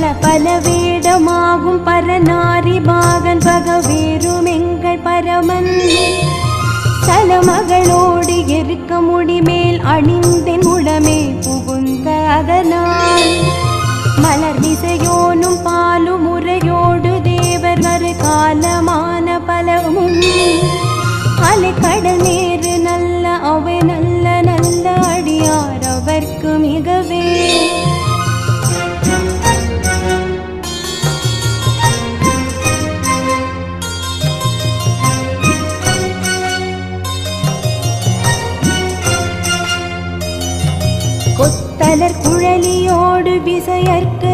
பல பல வேடமாகும் பரநாரி பாகன் பகவேரும் எங்கள் பரமன். சலமகளோடு எருக்க முடிமேல் அணிந்தென் உடமே புகுந்த அதனால் மலர் திசையோனும் பாலும் முறையோடு தேவர் மறு காலமான பலமும். அலைக்கடல் நேரு நல்ல அவை நல்ல நல்ல அடியார் அவர்க்கு மிகவே. கொத்தலர் குழலியோடு விசையர்க்கு